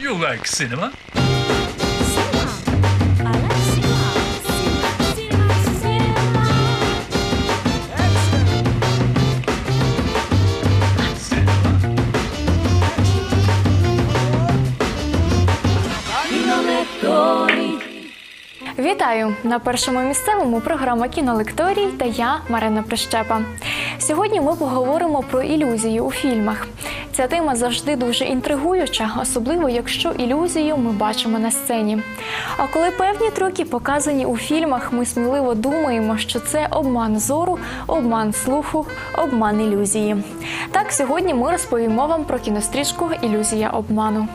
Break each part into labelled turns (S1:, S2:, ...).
S1: You like cinema?
S2: Вітаю на першому місцевому програма кінолекторій та я Марина Прищепа. Сьогодні ми поговоримо про ілюзії у фільмах. Ця тема завжди дуже інтригуюча, особливо якщо ілюзію ми бачимо на сцені. А коли певні трюки показані у фільмах, ми сміливо думаємо, що це обман зору, обман слуху, обман ілюзії. Так, сьогодні ми розповімо вам про кінострічку Ілюзія обману.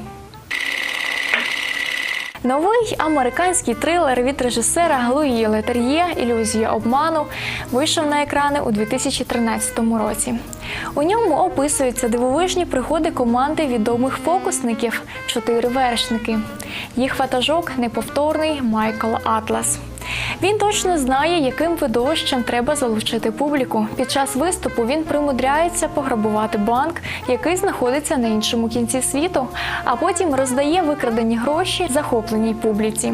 S2: Новий американський трилер від режисера Луї Летер'є Ілюзія обману вийшов на екрани у 2013 році. У ньому описуються дивовижні пригоди команди відомих фокусників чотири вершники. Їх ватажок неповторний Майкл Атлас. Він точно знає, яким видовищем треба залучити публіку. Під час виступу він примудряється пограбувати банк, який знаходиться на іншому кінці світу, а потім роздає викрадені гроші захопленій публіці.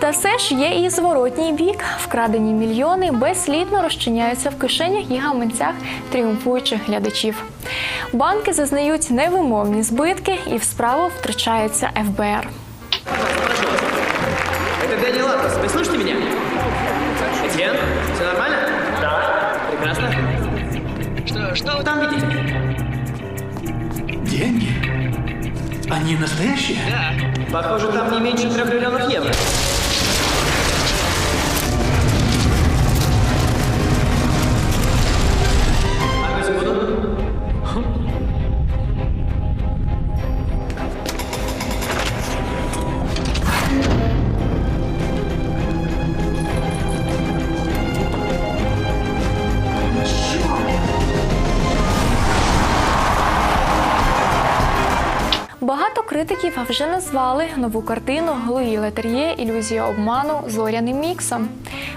S2: Та все ж є і зворотній бік. Вкрадені мільйони безслідно розчиняються в кишенях і гаманцях тріумфуючих глядачів. Банки зазнають невимовні збитки, і в справу втручається ФБР.
S3: Это Дэнни Латрос. Вы слышите меня? Этьен, все нормально? Да. Прекрасно. Что, что вы там видите?
S4: Деньги? Они настоящие?
S3: Да. Похоже, там не меньше трех миллионов евро.
S2: Критиків вже назвали нову картину Луї Летер'є Ілюзія обману зоряним міксом.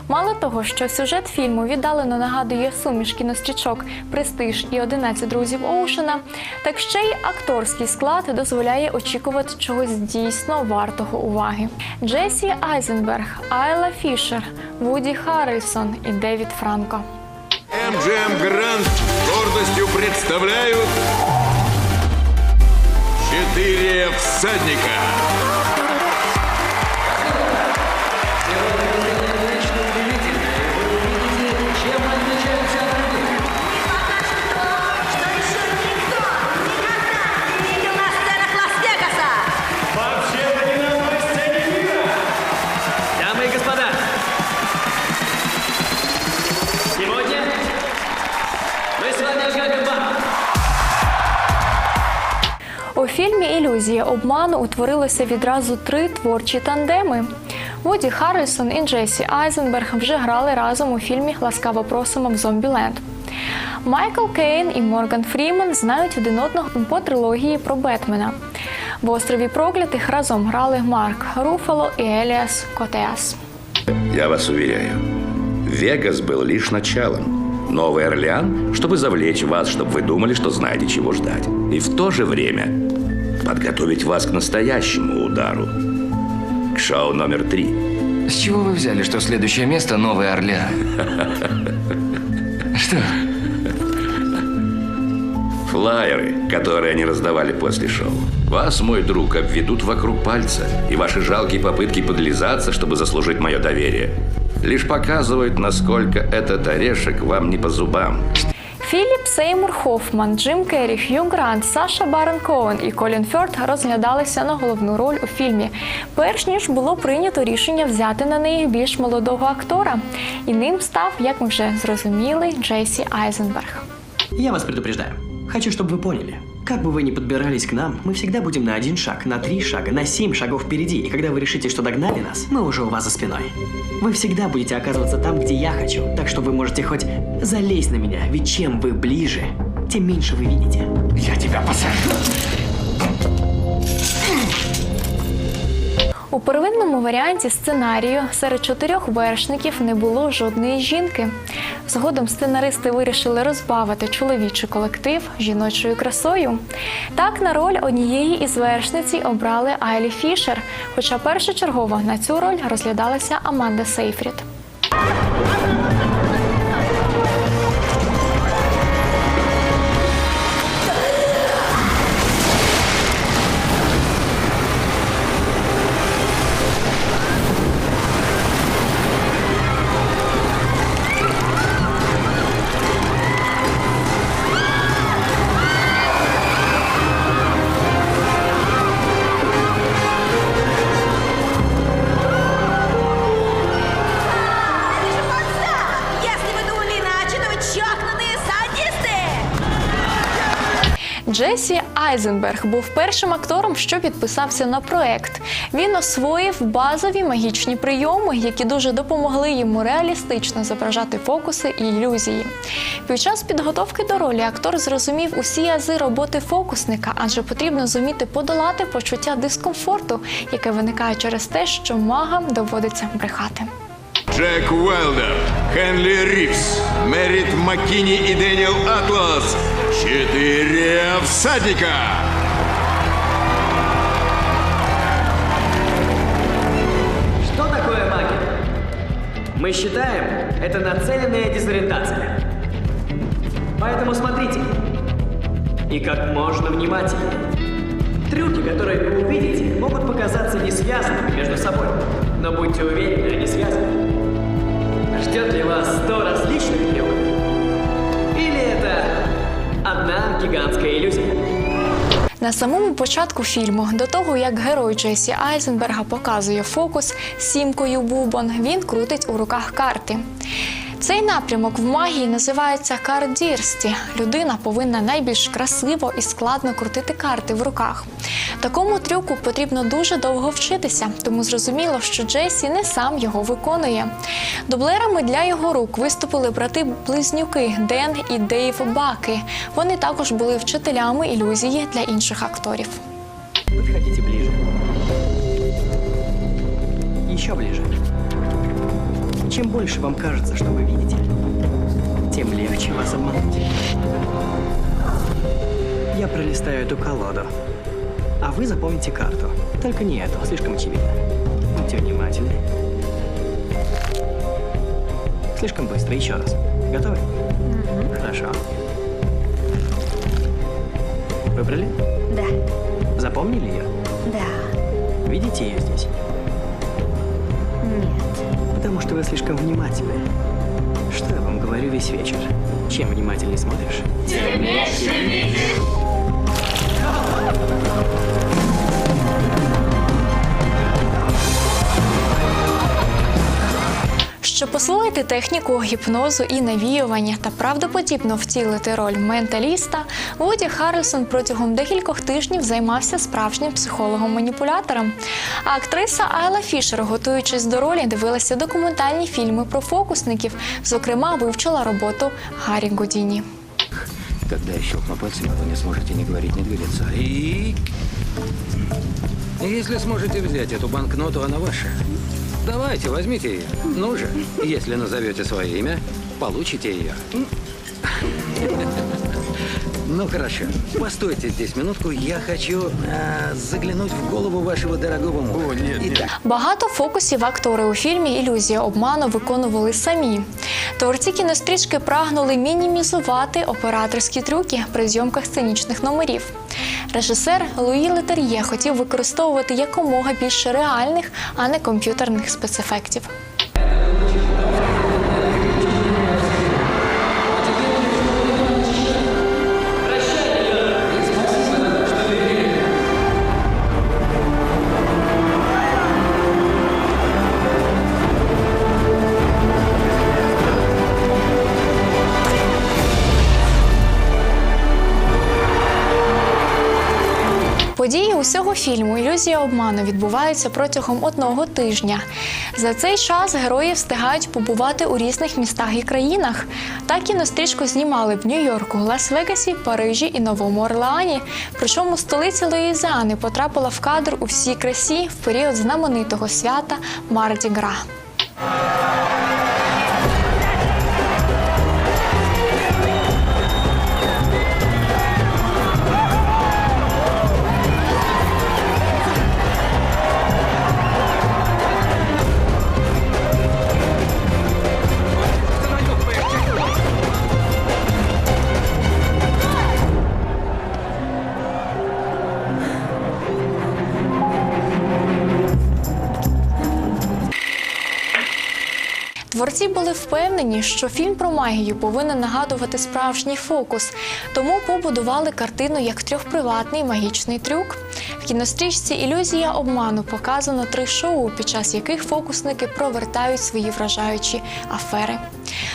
S2: Мало того, що сюжет фільму віддалено нагадує суміш кінострічок Престиж і 11 друзів Оушена, так ще й акторський склад дозволяє очікувати чогось дійсно вартого уваги. Джесі Айзенберг, Айла Фішер, Вуді Харрельсон і Девід Франко.
S5: МГМ Грант гордостью представляют четыре всадника.
S2: Ілюзія обману утворилося відразу три творчі тандеми. Вуді Харрельсон і Джесі Айзенберг вже грали разом у фільмі Ласкаво просимо в Зомбіленд. Майкл Кейн і Морган Фрімен знають один одного по трилогії про Бетмена. В острові проклятих разом грали Марк Руфало і Еліас Котеас.
S6: Я вас уверяю, Вегас был лишь началом. Новый Орлеан, чтобы завлечь вас, чтобы вы думали, что знаете, чего ждать. И в то же время подготовить вас к настоящему удару. К шоу номер три.
S7: С чего вы взяли, что следующее место Новый Орлеан? Что?
S6: Флайеры, которые они раздавали после шоу. Вас, мой друг, обведут вокруг пальца, и ваши жалкие попытки подлизаться, чтобы заслужить мое доверие, лишь показывают, насколько этот орешек вам не по зубам.
S2: Філіп Сеймур Хофман, Джим Керрі, Хью Грант, Саша Барен Коен і Колін Фьорд розглядалися на головну роль у фільмі, перш ніж було прийнято рішення взяти на неї більш молодого актора. І ним став, як ми вже зрозуміли, Джейсі Айзенберг.
S8: Я вас предупреждаю. Хочу, чтобы вы поняли. Как бы вы ни подбирались к нам, мы всегда будем на один шаг, на три шага, на семь шагов впереди. И когда вы решите, что догнали нас, мы уже у вас за спиной. Вы всегда будете оказываться там, где я хочу. Так что вы можете хоть залезть на меня, ведь чем вы ближе, тем меньше вы видите.
S7: Я тебя посажу.
S2: У первинному варіанті сценарію серед чотирьох вершників не було жодної жінки. Згодом сценаристи вирішили розбавити чоловічий колектив жіночою красою. Так на роль однієї із вершниці обрали Айлі Фішер, хоча першочергово на цю роль розглядалася Аманда Сейфрід. Джесі Айзенберг був першим актором, що підписався на проект. Він освоїв базові магічні прийоми, які дуже допомогли йому реалістично зображати фокуси і ілюзії. Під час підготовки до ролі актор зрозумів усі ази роботи фокусника, адже потрібно зуміти подолати почуття дискомфорту, яке виникає через те, що магам доводиться брехати.
S5: Джек Уайлдер, Хенли Ривз, Мерит Маккини и Дэниел Атлас. Четыре всадника.
S8: Что такое магия? Мы считаем, это нацеленная дезориентация. Поэтому смотрите. И как можно внимательнее. Трюки, которые вы увидите, могут показаться не связанными между собой. Но будьте уверены, они связаны. Ждет ли вас сто различных трюков? Или это одна гигантская иллюзия?
S2: На самому початку фільму, до того як герой Джесі Айзенберга показує фокус сімкою бубон, він крутить у руках карти. Цей напрямок в магії називається кардірсті. Людина повинна найбільш красиво і складно крутити карти в руках. Такому трюку потрібно дуже довго вчитися, тому зрозуміло, що Джесі не сам його виконує. Дублерами для його рук виступили брати-близнюки Ден і Дейв Баки. Вони також були вчителями ілюзії для інших акторів.
S8: Подходите ближе. Еще ближе. Чем больше вам кажется, что вы видите, тем легче вас обмануть. Я пролистаю эту колоду, а вы запомните карту. Только не эту, слишком очевидно. Будьте внимательны. Слишком быстро, еще раз. Готовы? Хорошо. Выбрали?
S9: Да,
S8: Запомнили ее?
S9: да,
S8: Видите ее здесь?
S9: Нет.
S8: Потому что вы слишком внимательны. Что я вам говорю весь вечер? Чем внимательнее смотришь?
S2: Щоб посилити техніку гіпнозу і навіювання та правдоподібно втілити роль менталіста, Вуді Харрельсон протягом декількох тижнів займався справжнім психологом-маніпулятором. А актриса Айла Фішер, готуючись до ролі, дивилася документальні фільми про фокусників, зокрема, вивчила роботу Гаррі Гудіні.
S7: Когда я щелкну пальцами, вы не сможете ни говорить, ни двигаться. И... Если сможете взять эту банкноту, она ваша. Давайте, возьмите ее. Ну же, если назовете свое имя, получите ее. Ну хорошо, постойте здесь минутку, я хочу э, заглянуть в голову вашего дорогого мужа. О, нет, Итак,
S2: Багато фокусів актори у фільмі Ілюзія обману виконували самі. Творці кінострічки прагнули мінімізувати операторські трюки при зйомках сценічних номерів. Режисер Луї Летер'є хотів використовувати якомога більше реальних, а не комп'ютерних спецефектів. Фільму Ілюзія обману відбувається протягом одного тижня. За цей час герої встигають побувати у різних містах і країнах. Так кінострічку знімали в Нью-Йорку, Лас-Вегасі, Парижі і Новому Орлеані. Причому столиця Луїзіани потрапила в кадр у всій красі в період знаменитого свята Марді Гра. Творці були впевнені, що фільм про магію повинен нагадувати справжній фокус, тому побудували картину як трьохприватний магічний трюк. В кінострічці Ілюзія обману показано три шоу, під час яких фокусники провертають свої вражаючі афери.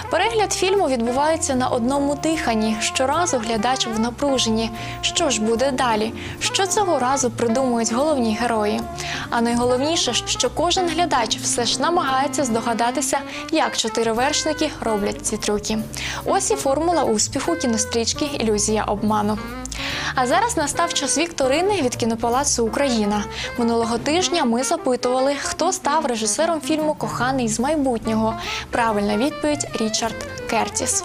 S2: Перегляд фільму відбувається на одному диханні. Щоразу глядач в напруженні. Що ж буде далі? Що цього разу придумують головні герої? А найголовніше, що кожен глядач все ж намагається здогадатися, як чотири вершники роблять ці трюки. Ось і формула успіху кінострічки Ілюзія обману. А зараз настав час вікторини від кінопалацу Україна. Минулого тижня ми запитували, хто став режисером фільму Коханий з майбутнього. Правильна відповідь Річард Кертіс.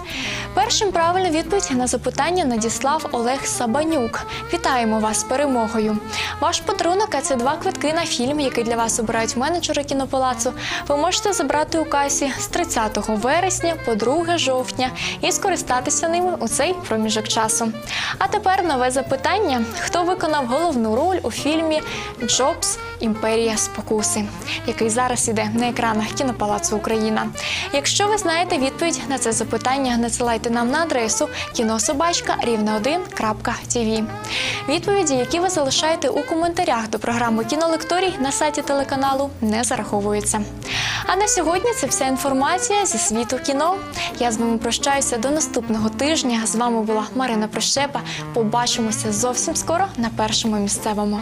S2: Першим правильну відповідь на запитання надіслав Олег Сабанюк. Вітаємо вас з перемогою. Ваш подарунок – це два квитки на фільм, який для вас обирають менеджери кінопалацу. Ви можете забрати у касі з 30 вересня по 2 жовтня і скористатися ними у цей проміжок часу. А тепер нове запитання: хто виконав головну роль у фільмі Джобс Імперія спокуси, який зараз іде на екранах кінопалацу Україна. Якщо ви знаєте відповідь на це запитання, надсилайте нам на адресу кінособачка рівне1.tv. Відповіді, які ви залишаєте у коментарях до програми кінолекторій на сайті телеканалу, не зараховуються. А на сьогодні це вся інформація зі світу кіно. Я з вами прощаюся до наступного тижня. З вами була Марина Прощепа. Побачимося зовсім скоро на першому місцевому.